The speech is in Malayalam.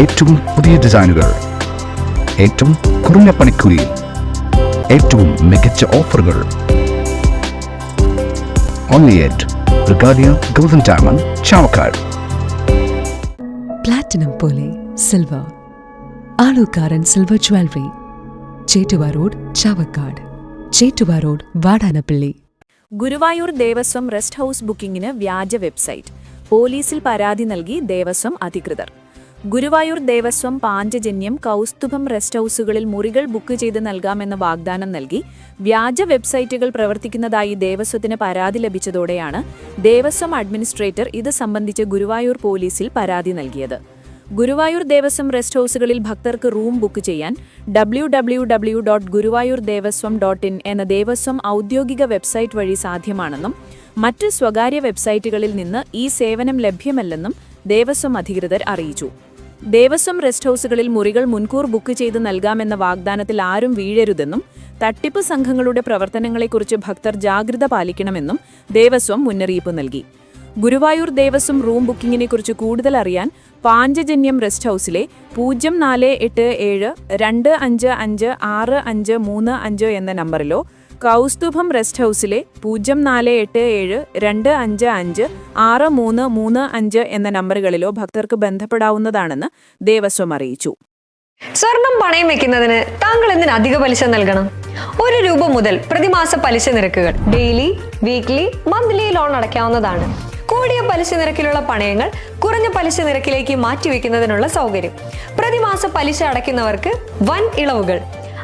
ഏറ്റവും പുതിയ ഡിസൈനുകൾ. ഏറ്റവും കുറഞ്ഞ പണിക്കൂലിയിൽ ഏറ്റവും മികച്ച ഓഫറുകൾ. Only at Regalia golden diamond Chavakkad platinum പോലെ silver Alukkaran silver jewellery Chettuva road Chavakkad Chettuva road Vadanappally Guruvayur Devaswom rest house ബുക്കിംഗിന് വ്യാജ വെബ്സൈറ്റ്. പോലീസിൽ പരാതി നൽകി ദേവസ്വം അധികൃതർ. ഗുരുവായൂർ ദേവസ്വം പാഞ്ചജന്യം കൗസ്തുഭം റെസ്റ്റ് ഹൌസുകളിൽ മുറികൾ ബുക്ക് ചെയ്ത് നൽകാമെന്ന വാഗ്ദാനം നൽകി വ്യാജ വെബ്സൈറ്റുകൾ പ്രവർത്തിക്കുന്നതായി ദേവസ്വത്തിന് പരാതി ലഭിച്ചതോടെയാണ് ദേവസ്വം അഡ്മിനിസ്ട്രേറ്റർ ഇത് സംബന്ധിച്ച് ഗുരുവായൂർ പോലീസിൽ പരാതി നൽകിയത്. ഗുരുവായൂർ ദേവസ്വം റെസ്റ്റ് ഹൌസുകളിൽ ഭക്തർക്ക് റൂം ബുക്ക് ചെയ്യാൻ W W W dot Guruvayur Devaswom dot in എന്ന ദേവസ്വം ഔദ്യോഗിക വെബ്സൈറ്റ് വഴി സാധ്യമാണെന്നും മറ്റ് സ്വകാര്യ വെബ്സൈറ്റുകളിൽ നിന്ന് ഈ സേവനം ലഭ്യമല്ലെന്നും ദേവസ്വം അധികൃതർ അറിയിച്ചു. ദേവസ്വം റെസ്റ്റ് ഹൌസുകളിൽ മുറികൾ മുൻകൂർ ബുക്ക് ചെയ്ത് നൽകാമെന്ന വാഗ്ദാനത്തിൽ ആരും വീഴരുതെന്നും തട്ടിപ്പ് സംഘങ്ങളുടെ പ്രവർത്തനങ്ങളെക്കുറിച്ച് ഭക്തർ ജാഗ്രത പാലിക്കണമെന്നും ദേവസ്വം മുന്നറിയിപ്പ് നൽകി. ഗുരുവായൂർ ദേവസ്വം റൂം ബുക്കിംഗിനെക്കുറിച്ച് കൂടുതൽ അറിയാൻ പാഞ്ചജന്യം റെസ്റ്റ് ഹൌസിലെ പൂജ്യം നാല് എട്ട് ഏഴ് രണ്ട് അഞ്ച് അഞ്ച് ആറ് അഞ്ച് മൂന്ന് അഞ്ച് എന്ന നമ്പറിലോ കൗസ്തുഭം റെസ്റ്റ് ഹൗസിലെ പൂജ്യം നാല് എട്ട് ഏഴ് രണ്ട് അഞ്ച് അഞ്ച് ആറ് മൂന്ന് മൂന്ന് അഞ്ച് എന്ന നമ്പറുകളിലോ ഭക്തർക്ക് ബന്ധപ്പെടാവുന്നതാണെന്ന് ദേവസ്വം അറിയിച്ചു. സ്വർണം പണയം വെക്കുന്നതിന് താങ്കൾ എന്തിന് അധിക പലിശ നൽകണം? ഒരു രൂപ മുതൽ പ്രതിമാസ പലിശ നിരക്കുകൾ ഡെയിലി വീക്ക്ലി മന്ത്ലി ലോൺ അടയ്ക്കാവുന്നതാണ്. കൂടിയ പലിശ നിരക്കിലുള്ള പണയങ്ങൾ കുറഞ്ഞ പലിശ നിരക്കിലേക്ക് മാറ്റിവെക്കുന്നതിനുള്ള സൗകര്യം. പ്രതിമാസ പലിശ അടയ്ക്കുന്നവർക്ക് വൻ ഇളവുകൾ